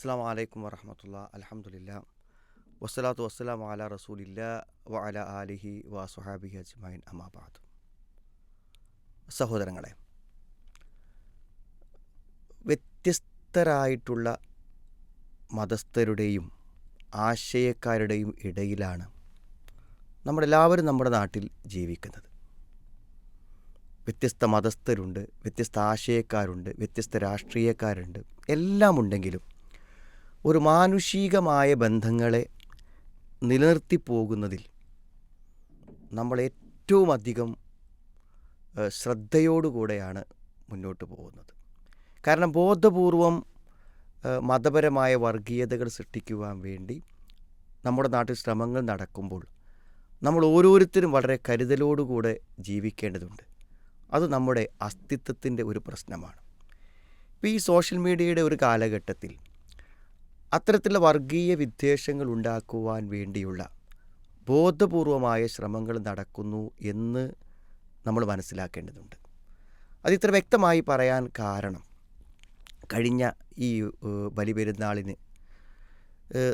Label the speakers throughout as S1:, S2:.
S1: അസ്സാം വലൈക്കും വറഹമത്തുള്ള. അലഹമുല്ല വസ്സലാത്തു വസ്സലാം അല റസൂലില്ല വ അല ആലിഹി വ സുഹാബിഹി അമാബാദ് സഹോദരങ്ങളെ വ്യത്യസ്തരായിട്ടുള്ള മതസ്ഥരുടെയും ആശയക്കാരുടെയും ഇടയിലാണ് നമ്മളെല്ലാവരും നമ്മുടെ നാട്ടിൽ ജീവിക്കുന്നത്. വ്യത്യസ്ത മതസ്ഥരുണ്ട് വ്യത്യസ്ത ആശയക്കാരുണ്ട് വ്യത്യസ്ത രാഷ്ട്രീയക്കാരുണ്ട് എല്ലാം ഉണ്ടെങ്കിലും ഒരു മാനുഷികമായ ബന്ധങ്ങളെ നിലനിർത്തി പോകുന്നതിൽ നമ്മൾ ഏറ്റവും അധികം ശ്രദ്ധയോടുകൂടെയാണ് മുന്നോട്ട് പോകുന്നത്. കാരണം ബോധപൂർവം മതപരമായ വർഗീയതകൾ സൃഷ്ടിക്കുവാൻ വേണ്ടി നമ്മുടെ നാട്ടിൽ ശ്രമങ്ങൾ നടക്കുമ്പോൾ നമ്മൾ ഓരോരുത്തരും വളരെ കരുതലോടുകൂടെ ജീവിക്കേണ്ടതുണ്ട്. അത് നമ്മുടെ അസ്തിത്വത്തിന്റെ ഒരു പ്രശ്നമാണ്. ഇപ്പോൾ ഈ സോഷ്യൽ മീഡിയയുടെ ഒരു കാലഘട്ടത്തിൽ അത്തരത്തിലുള്ള വർഗീയ വിദ്വേഷങ്ങൾ ഉണ്ടാക്കുവാൻ വേണ്ടിയുള്ള ബോധപൂർവമായ ശ്രമങ്ങൾ നടക്കുന്നു എന്ന് നമ്മൾ മനസ്സിലാക്കേണ്ടതുണ്ട്. അത് ഇത്ര വ്യക്തമായി പറയാൻ കാരണം കഴിഞ്ഞ ഈ ബലിപെരുന്നാളിന്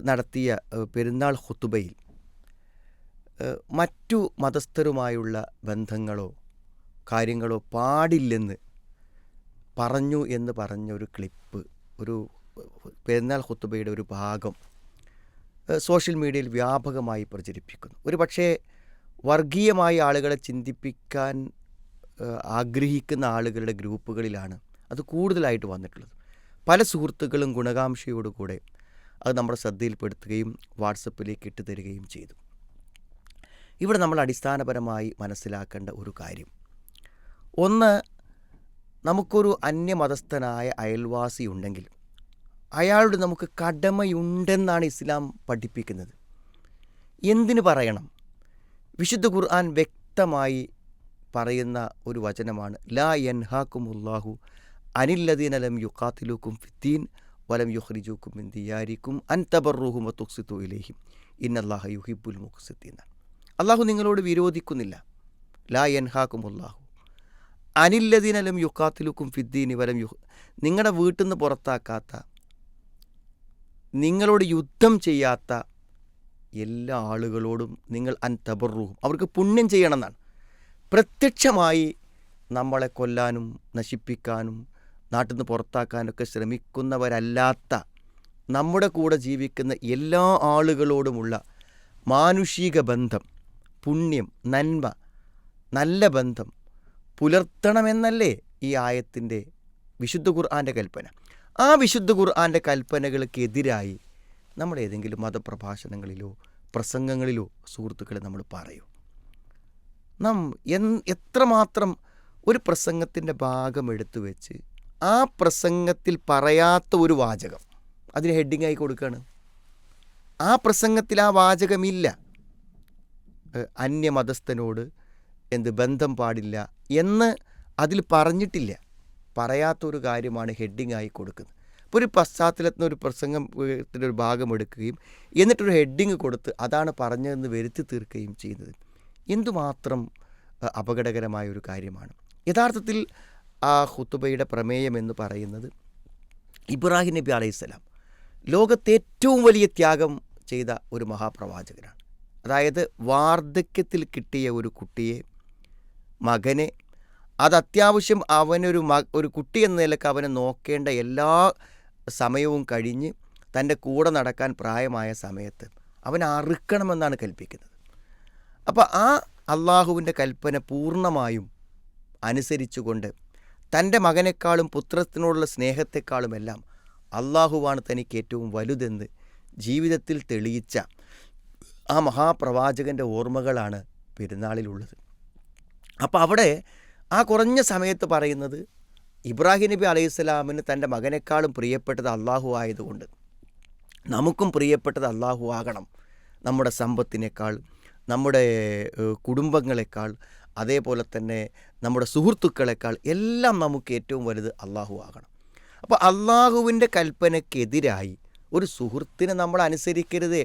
S1: നടത്തിയ പെരുന്നാൾ ഹുത്തുബയിൽ മറ്റു മതസ്ഥരുമായുള്ള ബന്ധങ്ങളോ കാര്യങ്ങളോ പാടില്ലെന്ന് പറഞ്ഞു എന്ന് പറഞ്ഞ ഒരു ക്ലിപ്പ് ഒരു പെരുന്നാൾ ഹുത്തുബയുടെ ഒരു ഭാഗം സോഷ്യൽ മീഡിയയിൽ വ്യാപകമായി പ്രചരിപ്പിക്കുന്നു. ഒരു പക്ഷേ വർഗീയമായി ആളുകളെ ചിന്തിപ്പിക്കാൻ ആഗ്രഹിക്കുന്ന ആളുകളുടെ ഗ്രൂപ്പുകളിലാണ് അത് കൂടുതലായിട്ട് വന്നിട്ടുള്ളത്. പല സുഹൃത്തുക്കളും ഗുണകാംക്ഷയോടുകൂടെ അത് നമ്മുടെ ശ്രദ്ധയിൽപ്പെടുത്തുകയും വാട്സപ്പിലേക്ക് ഇട്ട് തരികയും ചെയ്തു. ഇവിടെ നമ്മൾ അടിസ്ഥാനപരമായി മനസ്സിലാക്കേണ്ട ഒരു കാര്യം. ഒന്ന് നമുക്കൊരു അന്യമതസ്ഥനായ അയൽവാസി ഉണ്ടെങ്കിൽ അയാളോട് നമുക്ക് കടമയുണ്ടെന്നാണ് ഇസ്ലാം പഠിപ്പിക്കുന്നത്. എന്തിനു പറയണം? വിശുദ്ധ ഖുർആൻ വ്യക്തമായി പറയുന്ന ഒരു വചനമാണ് ലാ യൻഹാക്കുമുല്ലാഹു അനില്ലദീനലം യുക്കാത്തിലൂക്കും ഫിത്തീൻ വലം യുഹ്രിജൂക്കും മിൻ അൻതബറുഹും അൻ തബറുഹും തുക്സിത്തു ഇലേഹിം. ഇന്നല്ലാഹ യുഹിബുൽ മുഖ്സിത്തീൻ അള്ളാഹു നിങ്ങളോട് വിരോധിക്കുന്നില്ല. ലാ യൻഹാക്കുമുല്ലാഹു അനില്ലദീനലം യുഖാത്തിലൂക്കും ഫിദ്ദീനി വലം യുഹ് നിങ്ങളുടെ വീട്ടിൽ നിന്ന് പുറത്താക്കാത്ത നിങ്ങളോട് യുദ്ധം ചെയ്യാത്ത എല്ലാ ആളുകളോടും നിങ്ങൾ അൻ തബറുഹും അവർക്ക് പുണ്യം ചെയ്യണമെന്നാണ്. പ്രത്യക്ഷമായി നമ്മളെ കൊല്ലാനും നശിപ്പിക്കാനും നാട്ടിൽ നിന്ന് പുറത്താക്കാനൊക്കെ ശ്രമിക്കുന്നവരല്ലാത്ത നമ്മുടെ കൂടെ ജീവിക്കുന്ന എല്ലാ ആളുകളോടുമുള്ള മാനുഷിക ബന്ധം പുണ്യം നന്മ നല്ല ബന്ധം പുലർത്തണമെന്നല്ലേ ഈ ആയത്തിന്റെ വിശുദ്ധ ഖുർആന്റെ കൽപ്പന. ആ വിശുദ്ധ ഖുർആാന്റെ കൽപ്പനകൾക്കെതിരായി നമ്മൾ ഏതെങ്കിലും മതപ്രഭാഷണങ്ങളിലോ പ്രസംഗങ്ങളിലോ സുഹൃത്തുക്കളെ നമ്മൾ പറയൂ. നാം എൻ എത്രമാത്രം ഒരു പ്രസംഗത്തിന്റെ ഭാഗം എടുത്തു വെച്ച് ആ പ്രസംഗത്തിൽ പറയാത്ത ഒരു വാചകം അതിന് ഹെഡിങ്ങായി കൊടുക്കുകയാണ് ആ പ്രസംഗത്തിൽ ആ വാചകമില്ല. അന്യമതസ്ഥനോട് എന്ത് ബന്ധം പാടില്ല എന്ന് അതിൽ പറഞ്ഞിട്ടില്ല. പറയാത്തൊരു കാര്യമാണ് ഹെഡിങ്ങായി കൊടുക്കുന്നത്. അപ്പോൾ ഒരു പശ്ചാത്തലത്തിന് ഒരു പ്രസംഗത്തിന്റെ ഒരു ഭാഗം എടുക്കുകയും എന്നിട്ടൊരു ഹെഡിങ് കൊടുത്ത് അതാണ് പറഞ്ഞതെന്ന് വരുത്തി തീർക്കുകയും ചെയ്യുന്നത്. എന്തുമാത്രം അപകടകരമായ ഒരു കാര്യമാണ്. യഥാർത്ഥത്തിൽ ആ ഹുത്തുബയുടെ പ്രമേയം എന്ന് പറയുന്നത് ഇബ്രാഹിം നബി അലൈഹിസ്സലാം ലോകത്തെ ഏറ്റവും വലിയ ത്യാഗം ചെയ്ത ഒരു മഹാപ്രവാചകനാണ്. അതായത് വാർദ്ധക്യത്തിൽ കിട്ടിയ ഒരു കുട്ടിയെ മകനെ അത് അത്യാവശ്യം അവനൊരു മ ഒരു കുട്ടി എന്ന നിലയ്ക്ക് അവനെ നോക്കേണ്ട എല്ലാ സമയവും കഴിഞ്ഞ് തന്റെ കൂടെ നടക്കാൻ പ്രായമായ സമയത്ത് അവൻ അറുക്കണമെന്നാണ് കൽപ്പിക്കുന്നത്. അപ്പോൾ ആ അള്ളാഹുവിന്റെ കൽപ്പന പൂർണമായും അനുസരിച്ചുകൊണ്ട് തന്റെ മകനേക്കാളും പുത്രത്തിനോടുള്ള സ്നേഹത്തെക്കാളുമെല്ലാം അള്ളാഹുവാണ് തനിക്ക് ഏറ്റവും വലുതെന്ന് ജീവിതത്തിൽ തെളിയിച്ച ആ മഹാപ്രവാചകന്റെ ഓർമ്മകളാണ് പെരുന്നാളിലുള്ളത്. അപ്പോൾ അവിടെ ആ കുറഞ്ഞ സമയത്ത് പറയുന്നത് ഇബ്രാഹിം നബി അലൈഹി സ്വലാമിന് തന്റെ മകനേക്കാളും പ്രിയപ്പെട്ടത് അള്ളാഹു ആയതുകൊണ്ട്. നമുക്കും പ്രിയപ്പെട്ടത് അള്ളാഹു ആകണം. നമ്മുടെ സമ്പത്തിനേക്കാൾ നമ്മുടെ കുടുംബങ്ങളെക്കാൾ അതേപോലെ തന്നെ നമ്മുടെ സുഹൃത്തുക്കളെക്കാൾ എല്ലാം നമുക്ക് ഏറ്റവും വലുത് അള്ളാഹു ആകണം. അപ്പോൾ അള്ളാഹുവിന്റെ കൽപ്പനയ്ക്കെതിരായി ഒരു സുഹൃത്തിനെ നമ്മൾ അനുസരിക്കരുതേ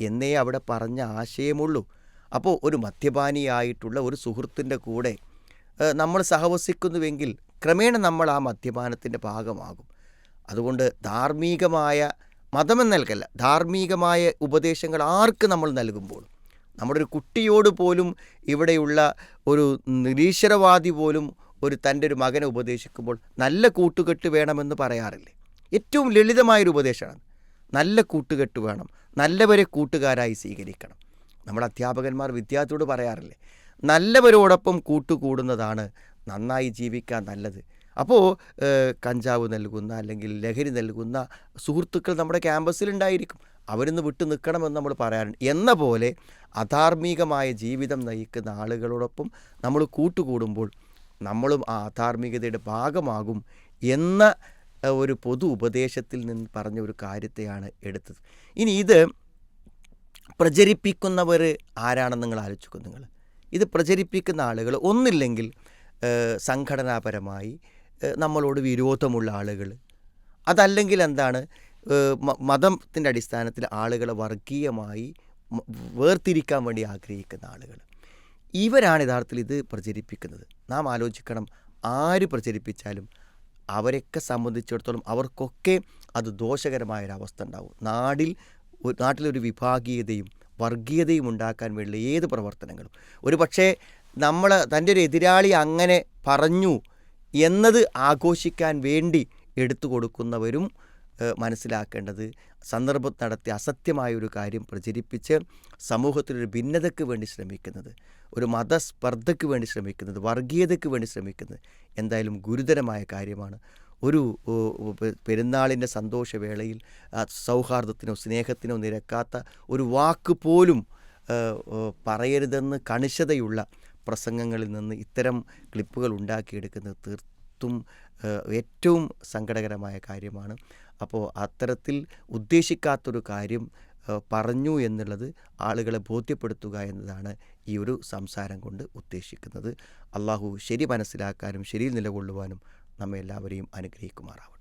S1: എന്നേ അവിടെ പറഞ്ഞ ആശയമുള്ളൂ. അപ്പോൾ ഒരു മദ്യപാനിയായിട്ടുള്ള ഒരു സുഹൃത്തിന്റെ കൂടെ നമ്മൾ സഹവസിക്കുന്നുവെങ്കിൽ ക്രമേണ നമ്മൾ ആ മദ്യപാനത്തിന്റെ ഭാഗമാകും. അതുകൊണ്ട് ധാർമ്മികമായ മതമെന്ന് നൽകല്ല ധാർമ്മികമായ ഉപദേശങ്ങൾ ആർക്ക് നമ്മൾ നൽകുമ്പോൾ നമ്മുടെ ഒരു കുട്ടിയോട് പോലും ഇവിടെയുള്ള ഒരു നിരീശ്വരവാദി പോലും ഒരു തന്റെ ഒരു മകനെ ഉപദേശിക്കുമ്പോൾ നല്ല കൂട്ടുകെട്ട് വേണമെന്ന് പറയാറില്ലേ? ഏറ്റവും ലളിതമായൊരു ഉപദേശമാണ് നല്ല കൂട്ടുകെട്ട് വേണം നല്ലവരെ കൂട്ടുകാരായി സ്വീകരിക്കണം. നമ്മൾ അധ്യാപകന്മാർ വിദ്യാർത്ഥിയോട് പറയാറില്ലേ നല്ലവരോടൊപ്പം കൂട്ടുകൂടുന്നതാണ് നന്നായി ജീവിക്കാൻ നല്ലത്. അപ്പോൾ കഞ്ചാവ് നൽകുന്ന അല്ലെങ്കിൽ ലഹരി നൽകുന്ന സുഹൃത്തുക്കൾ നമ്മുടെ ക്യാമ്പസിലുണ്ടായിരിക്കും അവരിന്ന് വിട്ടു നിൽക്കണമെന്ന് നമ്മൾ പറയാറുണ്ട്. എന്ന പോലെ അധാർമികമായ ജീവിതം നയിക്കുന്ന ആളുകളോടൊപ്പം നമ്മൾ കൂട്ടുകൂടുമ്പോൾ നമ്മളും ആ അധാർമികതയുടെ ഭാഗമാകും എന്ന ഒരു പൊതു ഉപദേശത്തിൽ നിന്ന് പറഞ്ഞ ഒരു കാര്യത്തെയാണ് എടുത്തത്. ഇനി ഇത് പ്രചരിപ്പിക്കുന്നവർ ആരാണെന്ന് നിങ്ങൾ ആലോചിക്കും നിങ്ങൾ. ഇത് പ്രചരിപ്പിക്കുന്ന ആളുകൾ. ഒന്നില്ലെങ്കിൽ സംഘടനാപരമായി നമ്മളോട് വിരോധമുള്ള ആളുകൾ. അതല്ലെങ്കിൽ എന്താണ് മതത്തിന്റെ അടിസ്ഥാനത്തിൽ ആളുകളെ വർഗീയമായി വേർതിരിക്കാൻ വേണ്ടി ആഗ്രഹിക്കുന്ന ആളുകൾ. ഇവരാണ് യഥാർത്ഥത്തിൽ ഇത് പ്രചരിപ്പിക്കുന്നത്. നാം ആലോചിക്കണം ആര് പ്രചരിപ്പിച്ചാലും അവരെയൊക്കെ സംബന്ധിച്ചിടത്തോളം അവർക്കൊക്കെ അത് ദോഷകരമായൊരവസ്ഥ ഉണ്ടാവും. നാടിൽ നാട്ടിലൊരു വിഭാഗീയതയും വർഗീയതയും ഉണ്ടാക്കാൻ വേണ്ടി ഏത് പ്രവർത്തനങ്ങളും. ഒരു പക്ഷേ നമ്മൾ തന്റെ ഒരു എതിരാളി അങ്ങനെ പറഞ്ഞു എന്നത് ആഘോഷിക്കാൻ വേണ്ടി എടുത്തു കൊടുക്കുന്നവരും മനസ്സിലാക്കേണ്ടത് സന്ദർഭം നടത്തി അസത്യമായ ഒരു കാര്യം പ്രചരിപ്പിച്ച് സമൂഹത്തിലൊരു ഭിന്നതയ്ക്ക് വേണ്ടി ശ്രമിക്കുന്നത് ഒരു മതസ്പർദ്ധയ്ക്ക് വേണ്ടി ശ്രമിക്കുന്നത് വർഗീയതയ്ക്ക് വേണ്ടി ശ്രമിക്കുന്നത് എന്തായാലും ഗുരുതരമായ കാര്യമാണ്. ഒരു പെരുന്നാളിന്റെ സന്തോഷവേളയിൽ സൗഹാർദ്ദത്തിനോ സ്നേഹത്തിനോ നിരക്കാത്ത ഒരു വാക്ക് പോലും പറയരുതെന്ന് കണിശതയുള്ള പ്രസംഗങ്ങളിൽ നിന്ന് ഇത്തരം ക്ലിപ്പുകൾ ഉണ്ടാക്കിയെടുക്കുന്നത് തീർത്തും ഏറ്റവും സങ്കടകരമായ കാര്യമാണ്. അപ്പോൾ അത്തരത്തിൽ ഉദ്ദേശിക്കാത്തൊരു കാര്യം പറഞ്ഞു എന്നുള്ളത് ആളുകളെ ബോധ്യപ്പെടുത്തുക എന്നതാണ് ഈ ഒരു സംസാരം കൊണ്ട് ഉദ്ദേശിക്കുന്നത്. അള്ളാഹു ശരി മനസ്സിലാക്കാനും ശരിയിൽ നിലകൊള്ളുവാനും നമ്മെ എല്ലാവരെയും അനുഗ്രഹിക്കുമാറാവട്ടെ.